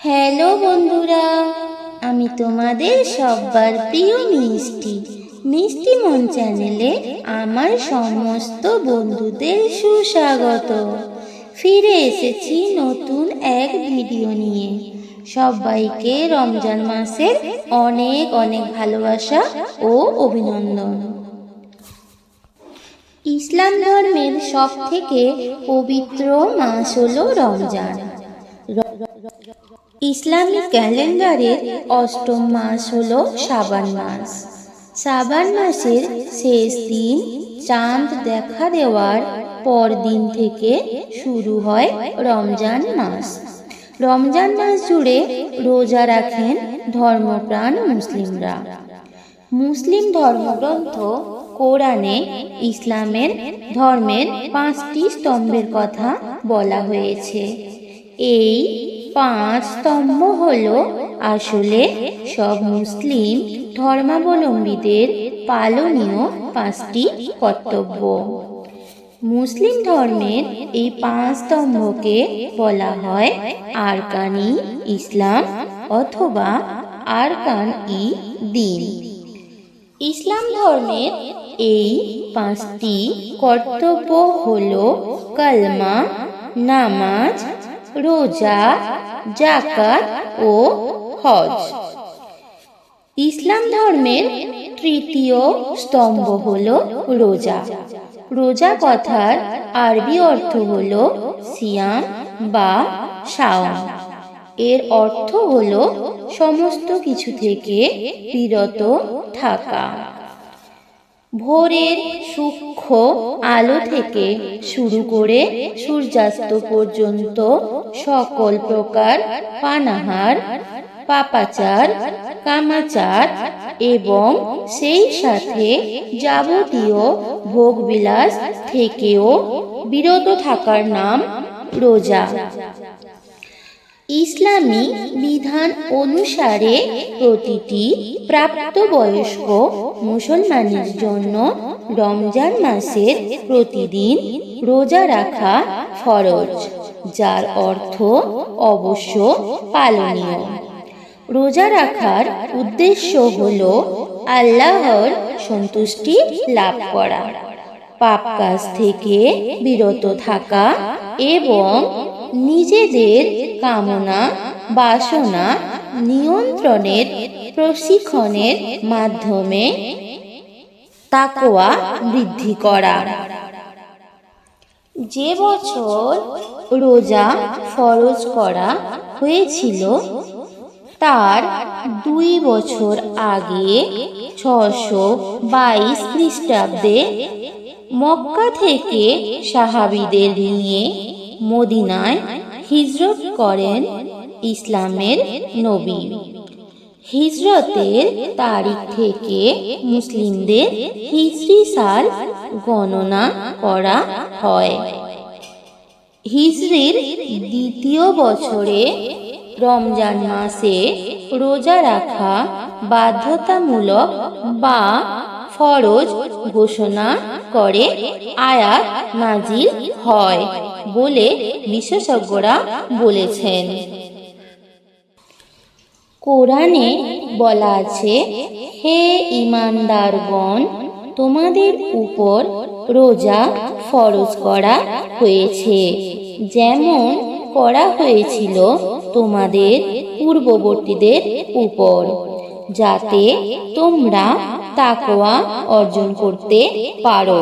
Hello বন্ধুরা, আমি তোমাদের সব্বার প্রিয় মিষ্টি মিষ্টি মন চ্যানেলে আমার সমস্ত বন্ধুদের সুস্বাগত। ফিরে এসেছি নতুন এক ভিডিও নিয়ে। সবাইকে রমজান মাসের অনেক অনেক ভালোবাসা ও অভিনন্দন। ইসলাম ধর্মের সব থেকে পবিত্র মাস হলো রমজান। ইসলামিক ক্যালেন্ডারের অষ্টম মাস হল সাবান মাস। সাবান মাসের শেষ দিন চাঁদ দেখা দেওয়ার পর দিন থেকে শুরু হয় রমজান মাস। রমজান মাস জুড়ে রোজা রাখেন ধর্মপ্রাণ মুসলিমরা। মুসলিম ধর্মগ্রন্থ কোরআনে ইসলামের ধর্মের পাঁচটি স্তম্ভের কথা বলা হয়েছে। এই পাঁচ স্তম্ভ হল আসলে সব মুসলিম ধর্মাবলম্বীদের পালনীয় পাঁচটি কর্তব্য। মুসলিম ধর্মের এই পাঁচ স্তম্ভকে বলা হয় আরকানি ইসলাম অথবা আরকান ই দিন। ইসলাম ধর্মের এই পাঁচটি কর্তব্য হল কালমা, নামাজ, রোজা জাকাত ও হজ। ইসলাম ধর্মের তৃতীয় স্তম্ভ হল রোজা। রোজা কথার আরবি অর্থ হল সিয়াম বা শাওন এর অর্থ হল সমস্ত কিছু থেকে বিরত থাকা। ভোরের সূক্ষ্ম আলো থেকে শুরু করে সূর্যাস্ত পর্যন্ত সকল প্রকার পানাহার, পাপাচার কামাচার এবং সেই সাথে যাবতীয় ভোগবিলাস থেকেও বিরত থাকার নাম রোজা। ইসলামী বিধান অনুসারে প্রতিটি প্রাপ্তবয়স্ক মুসলমানের জন্য রমজান মাসের প্রতিদিন রোজা রাখা ফরজ, যার অর্থ অবশ্য পালনীয়। রোজা রাখার উদ্দেশ্য হল আল্লাহর সন্তুষ্টি লাভ করা, পাপ কাজ থেকে বিরত থাকা এবং নিজেদের কামনা, বাসনা, নিয়ন্ত্রণের প্রশিক্ষণের মাধ্যমে তাকোয়া বৃদ্ধি করা। যে বছর রোজা ফরজ করা হয়েছিল, তার দুই বছর আগে ছশো বাইশ খ্রিস্টাব্দে মক্কা থেকে সাহাবিদের নিয়ে মদিনায় হিজরত করেন ইসলামের নবী। হিজরতের তারিখ থেকে মুসলিমদের হিজরি সাল গণনা করা হয়। হিজরির দ্বিতীয় বছরে রমজান মাসে রোজা রাখা বাধ্যতামূলক বা ফরজ ঘোষণা করে আয়াত নাজিল হয়। বলে বিশেষজ্ঞরা বলেছেন। কোরআনে বলা আছে, হে ইমানদারগণ, তোমাদের উপর রোজা ফরজ করা হয়েছে। যেমন করা হয়েছিল তোমাদের পূর্ববর্তীদের উপর, যাতে তোমরা তাকোয়া অর্জন করতে পারো।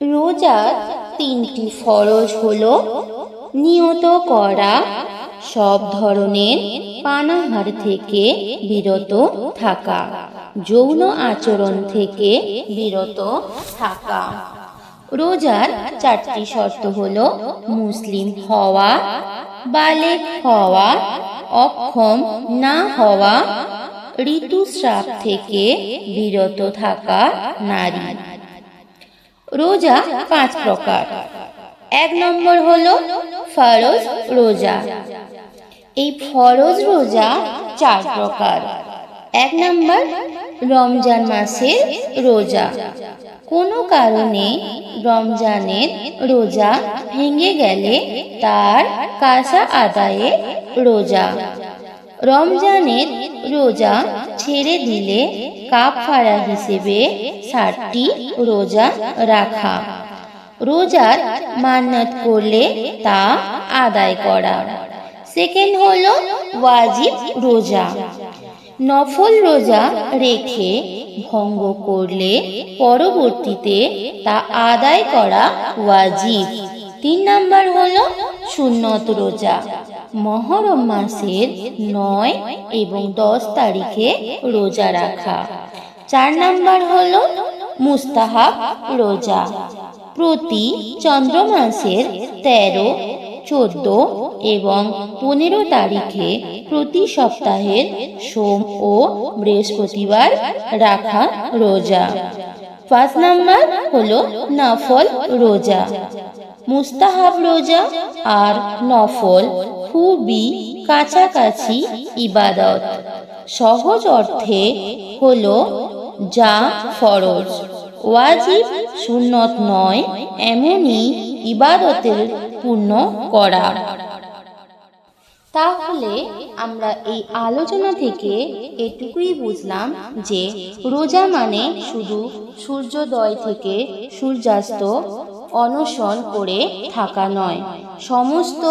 রোজার তিনটি ফরজ হল নিয়ত করা, সব ধরনের পানাহার থেকে বিরত থাকা, যৌন আচরণ থেকে বিরত থাকা। রোজার চারটি শর্ত হল মুসলিম হওয়া বালেক হওয়া, অক্ষম না হওয়া, ঋতুস্রাব থেকে বিরত থাকা নারী। রোজা পাঁচ প্রকার। এক নম্বর হলো ফরজ রোজা। এই ফরজ রোজা চার প্রকার। এক নম্বর রমজান মাসের রোজা। কোনো কারণে রমজানের রোজা ভেঙে গেলে তার কাসা আদায়ে রোজা। রমজানের রোজা ছেড়ে দিলে কাফারা হিসেবে ষাটটি রোজা রাখা। রোজার মান্নাত করলে তা আদায় করা। সেকেন্ড হল ওয়াজিব রোজা। নফল রোজা রেখে ভঙ্গ করলে পরবর্তীতে তা আদায় করা ওয়াজিব। তিন নাম্বার হল সুন্নত রোজা। মহরম মাসের নয় এবং দশ তারিখে রোজা রাখা। চার নাম্বার হল মুস্তাহাব রোজা। প্রতি চন্দ্র মাসের তেরো, চোদ্দ এবং পনেরো তারিখে প্রতি সপ্তাহের সোম ও বৃহস্পতিবার রাখা রোজা। পাঁচ নাম্বার হলো নফল রোজা। মুস্তাহাব রোজা আর নফল খুবই কাছাকাছি ইবাদত। সহজ অর্থে হলো যা ফরজ। ওয়াজিব সুন্নত নয়, এমনই ইবাদতের পূর্ণ করা। তাহলে আমরা এই আলোচনা থেকে এটুকুই বুঝলাম যে রোজা মানে শুধু সূর্যোদয় থেকে সূর্যাস্ত, অনশন করে থাকা নয়। সমস্ত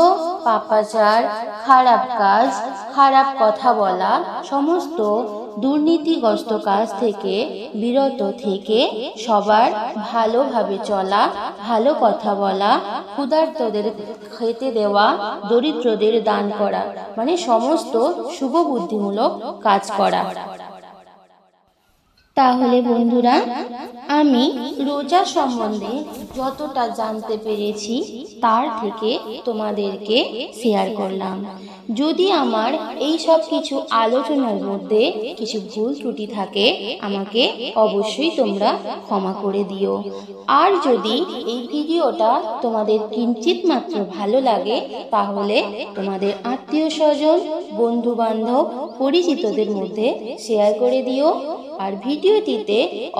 পাপাচার, খারাপ কাজ, খারাপ কথা বলা, সমস্ত দুর্নীতিগ্রস্ত কাজ থেকে বিরত থেকে সবার ভালোভাবে চলা, ভালো কথা বলা, ক্ষুধার্তদের খেতে দেওয়া, দরিদ্রদের দান করা মানে সমস্ত শুভ বুদ্ধিমূলক কাজ করা। তাহলে বন্ধুরা আমি রোজা সম্বন্ধে যতটা জানতে পেরেছি তার থেকে তোমাদেরকে শেয়ার করলাম। যদি আমার এই সব কিছু আলোচনার মধ্যে কিছু ভুল ত্রুটি থাকে আমাকে অবশ্যই তোমরা ক্ষমা করে দিও। আর যদি এই ভিডিওটা তোমাদের কিঞ্চিত মাত্র ভালো লাগে তাহলে তোমাদের আত্মীয় স্বজন বন্ধু বান্ধব পরিচিতদের মধ্যে শেয়ার করে দিও। আর ভিডিওটিতে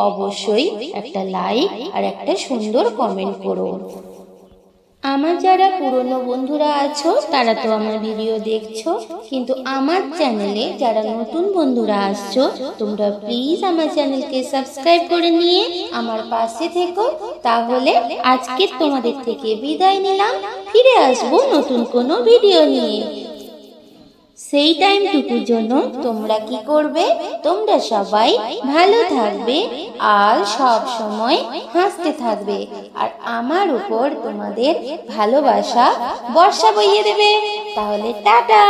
অবশ্যই একটা লাইক আর একটা সুন্দর কমেন্ট করো। আমার যারা পুরনো বন্ধুরা আছো, তারা তো আমার ভিডিও দেখছ, কিন্তু আমার চ্যানেলে যারা নতুন বন্ধুরা আসছো, তোমরা প্লিজ আমার চ্যানেলকে সাবস্ক্রাইব করে নিয়ে আমার পাশে থেকো, তাহলে আজকে তোমাদের থেকে বিদায় নিলাম, ফিরে আসব নতুন কোনো ভিডিও নিয়ে। সেই টাইমটুকুর জন্য তোমরা কি করবে? তোমরা সবাই ভালো থাকবে, আর সব সময় হাসতে থাকবে। আর আমার উপর তোমাদের ভালোবাসা বর্ষা বইয়ে দেবে। তাহলে টাটা!